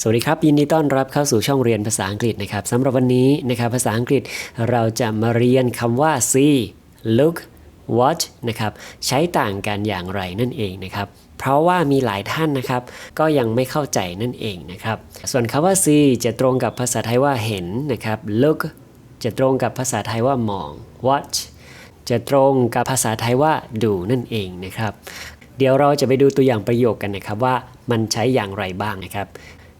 สวัสดีครับ ยินดีต้อนรับเข้าสู่ช่องเรียนภาษาอังกฤษนะครับสำหรับวันนี้นะครับภาษาอังกฤษเราจะมาเรียนคำว่า see look watch นะครับใช้ต่างกันอย่างไรนั่นเองนะครับเพราะว่ามีหลายท่านนะครับ ก็ยังไม่เข้าใจนั่นเองนะครับ ส่วนคำว่า see จะตรงกับภาษาไทยว่าเห็นนะครับ look จะตรงกับภาษาไทยว่ามอง watch จะตรงกับภาษาไทยว่าดูนั่นเองนะครับ เดี๋ยวเราจะไปดูตัวอย่างประโยคกันนะครับว่ามันใช้อย่างไรบ้างนะครับ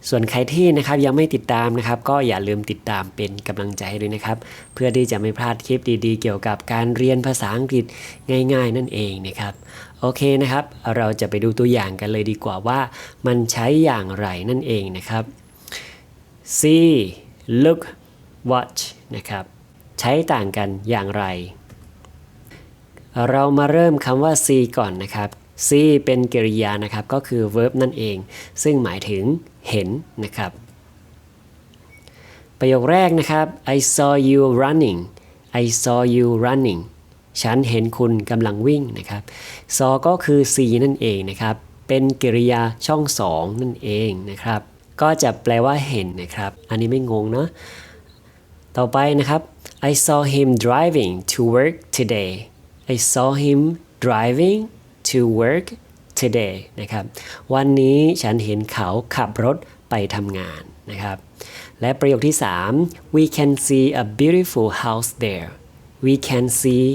ส่วนใครที่นะครับยังไม่ติดตามนะครับ ก็อย่าลืมติดตามเป็นกำลังใจให้ด้วยนะครับ เพื่อที่จะไม่พลาดคลิปดีๆ เกี่ยวกับการเรียนภาษาอังกฤษง่าย ๆ นั่นเองนะครับโอเคนะครับ เราจะไปดูตัวอย่างกันเลยดีกว่าว่ามันใช้อย่างไรนั่นเองนะครับ see look watch นะครับ ใช้ต่างกันอย่างไร เรามาเริ่มคำว่า see ก่อนนะครับ see เป็นกริยานะครับ ก็คือ verb นั่นเอง ซึ่งหมายถึงเห็นนะครับ ประโยคแรกนะครับ I saw you running I saw you running ฉันเห็นคุณกำลังวิ่งนะครับ saw ก็คือ see นั่นเองนะครับ เป็นกริยาช่องสองนั่นเองนะครับ ก็จะแปลว่าเห็นนะครับ อันนี้ไม่งงเนาะ ต่อไปนะครับ I saw him driving to work today I saw him driving to work today นะครับ วันนี้ฉันเห็นเขาขับรถไปทำงานนะครับ และประโยคที่ 3 we can see a beautiful house there we can see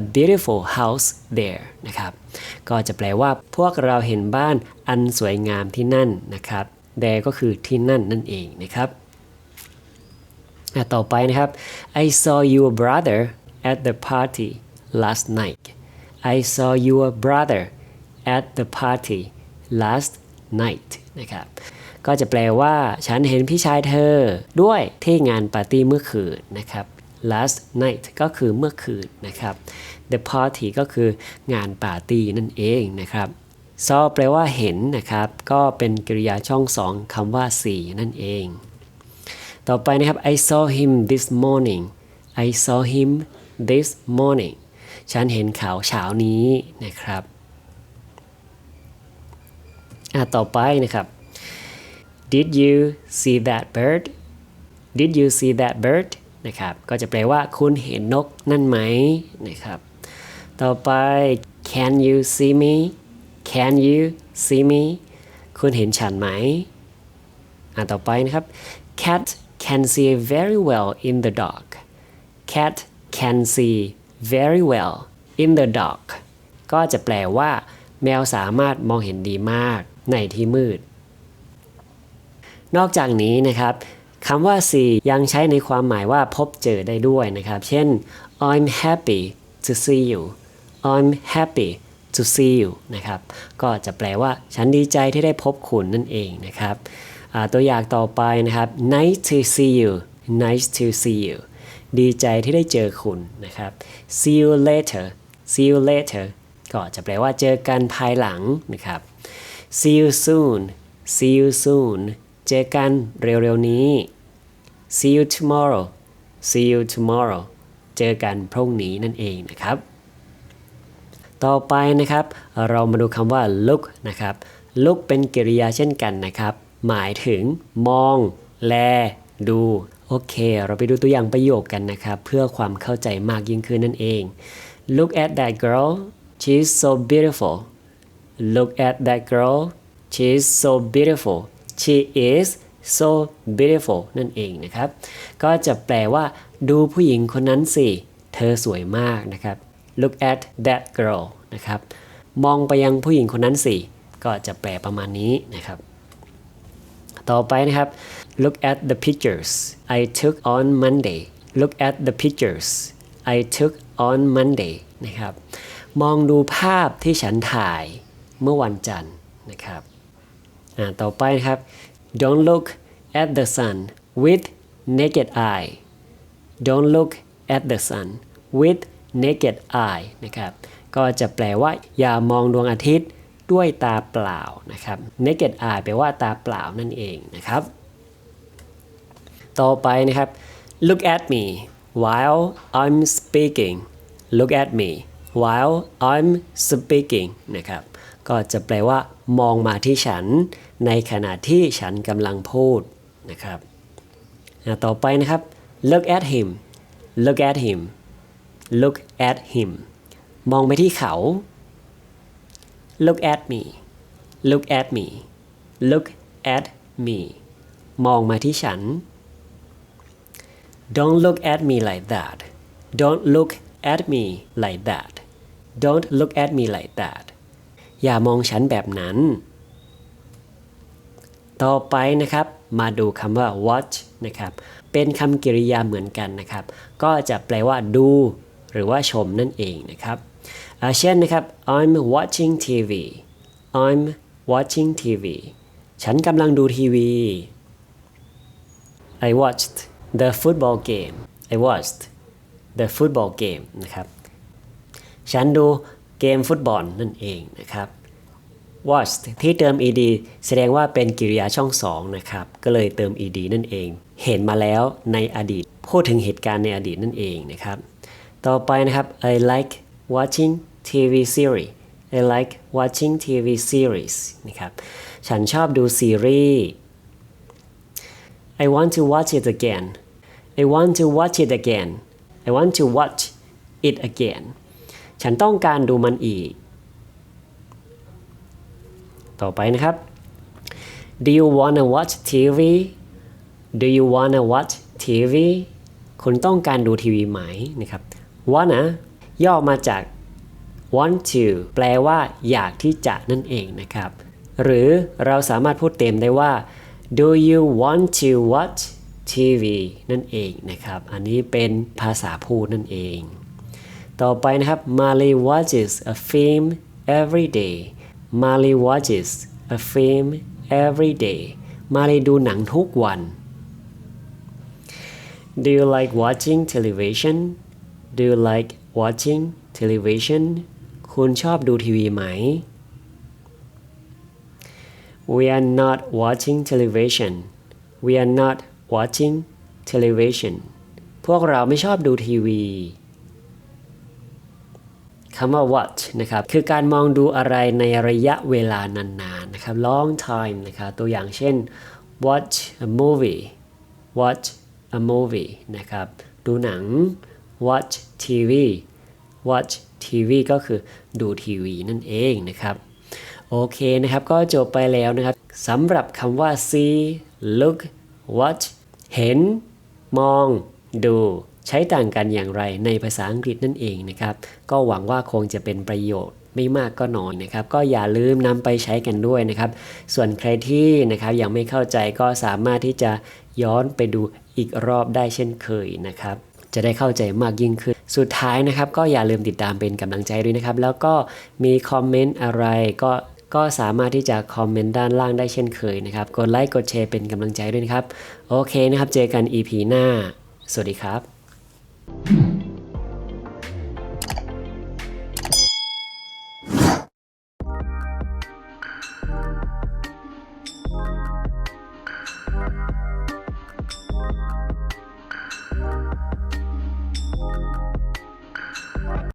a beautiful house there นะครับ ก็จะแปลว่าพวกเราเห็นบ้านอันสวยงามที่นั่นนะครับ there ก็คือที่นั่นนั่นเองนะครับ ต่อไปนะครับ I saw your brother at the party last night I saw your brother at the party last night นะครับก็จะแปลว่าฉันเห็นพี่ชายเธอด้วยที่งานปาร์ตี้เมื่อคืนนะครับ last night ก็คือเมื่อคืนนะครับ the party ก็คืองานปาร์ตี้นั่นเองนะครับ saw แปลว่าเห็นนะครับ ก็เป็นกริยาช่องสองคำว่า see นั่นเอง ต่อไปนะครับ I saw him this morning I saw him this morning ฉันเห็นเขาเช้านี้นะครับอะต่อไปนะครับ Did you see that bird Did you see that bird นะครับก็จะแปลว่าคุณเห็นนกนั่นไหมนะครับ ต่อไป Can you see me Can you see me คุณเห็นฉันไหมอะต่อไปนะครับ cat can see very well in the dark cat can see very well in the dark ก็จะแปลว่า แมวสามารถมองเห็นดีมากในที่มืด นอกจากนี้นะครับคำว่า see ยังใช้ในความหมายว่าพบเจอได้ด้วยนะครับ เช่น I'm happy to see you I'm happy to see you นะครับ ก็จะแปลว่า ฉันดีใจที่ได้พบคุณนั่นเองนะครับ ตัวอย่างต่อไปนะครับ nice to see you nice to see you ดีใจที่ได้เจอคุณนะครับ see you later see you later ก็จะแปลว่าเจอกันภายหลังนะครับ see you soon see you soon เจอกันเร็วๆนี้ see you tomorrow see you tomorrow เจอกันพรุ่งนี้นั่นเองนะครับ ต่อไปนะครับเรามาดูคำว่า look นะครับ look เป็นกริยาเช่นกันนะครับ หมายถึงมอง แล ดู โอเค เราไปดูตัวอย่างประโยคกันนะครับ เพื่อความเข้าใจมากยิ่งขึ้นนั่นเอง look at that girl she's so beautiful look at that girl she's so beautiful she is so beautiful นั่นเองนะครับ ก็จะแปลว่าดูผู้หญิงคนนั้นสิ เธอสวยมากนะครับ look at that girl นะครับ มองไปยังผู้หญิงคนนั้นสิ ก็จะแปลประมาณนี้นะครับ ต่อไปนะครับ look at the pictures I took on Monday look at the pictures I took on Monday นะครับ มองดูภาพที่ฉันถ่ายเมื่อวันจันทร์นะครับต่อไปนะครับ don't look at the sun with naked eye don't look at the sun with naked eye นะครับ ก็จะแปลว่าอย่ามองดวงอาทิตย์ ด้วยตาเปล่านะครับ naked eye แปลว่าตาเปล่านั่นเองนะครับ ต่อไปนะครับ look at me while I'm speaking look at me while I'm speaking นะครับ ก็จะแปลว่ามองมาที่ฉัน ในขณะที่ฉันกำลังพูดนะครับ ต่อไปนะครับ look at him look at him look at him มองไปที่เขา look at me look at me look at me มองมาที่ฉัน don't look at me like that don't look at me like that don't look at me like that อย่ามองฉันแบบนั้น ต่อไปนะครับมาดูคำว่า watch นะครับ เป็นคำกริยาเหมือนกันนะครับ ก็จะแปลว่าดู หรือว่าชมนั่นเองนะครับเช่นนะครับ I'm watching TV I'm watching TV ฉันกำลังดูทีวี I watched the football game I watched the football game นะครับ ฉันดูเกมฟุตบอลนั่นเองนะครับ watched ที่เติม ed แสดงว่าเป็นกริยาช่องสองนะครับ ก็เลยเติม ed นั่นเอง เห็นมาแล้วในอดีต พูดถึงเหตุการณ์ในอดีตนั่นเองนะครับ ต่อไปนะครับ I like watching TV series I like watching TV series นะครับ ฉันชอบดูซีรีส์ I want to watch it again I want to watch it again I want to watch it again ฉันต้องการดูมันอีก ต่อไปนะครับ Do you wanna watch TV Do you wanna watch TV คุณต้องการดูทีวีไหมนะครับ wanna ย่อมาจาก want to แปลว่า อยากที่จะนั่นเองนะครับ หรือเราสามารถพูดเต็มได้ว่า Do you want to watch TV นั่นเองนะครับ อันนี้เป็นภาษาพูดนั่นเอง ต่อไปนะครับ Marley watches a film every day Marley watches a film every day Marley ดูหนังทุกวัน Do you like watching television Do you like watching television คุณชอบดูทีวีไหม We are not watching television We are not watching television พวกเราไม่ชอบดูทีวีคำว่า watch นะครับ คือการมองดูอะไรในระยะเวลานานๆนะครับ long time นะครับ ตัวอย่างเช่น watch a movie watch a movie นะครับ ดูหนัง watch TV watch TV ก็คือดูทีวีนั่นเองนะครับ โอเคนะครับก็จบไปแล้วนะครับสำหรับคำว่า see look watch เห็น มอง ดู ใช้ต่างกันอย่างไรในภาษาอังกฤษนั่นเองนะครับ ก็หวังว่าคงจะเป็นประโยชน์ไม่มากก็น้อยนะครับ ก็อย่าลืมนำไปใช้กันด้วยนะครับ ส่วนใครที่นะครับยังไม่เข้าใจก็สามารถที่จะย้อนไปดูอีกรอบได้เช่นเคยนะครับ จะได้เข้าใจมากยิ่งขึ้น สุดท้ายนะครับ ก็อย่าลืมติดตามเป็นกำลังใจด้วยนะครับ แล้วก็มีคอมเมนต์อะไรก็ก็สามารถที่จะคอมเมนต์ด้านล่างได้เช่นเคยนะครับ กดไลค์กดแชร์เป็นกำลังใจด้วยนะครับ โอเคนะครับ เจอกัน EP หน้า สวัสดีครับ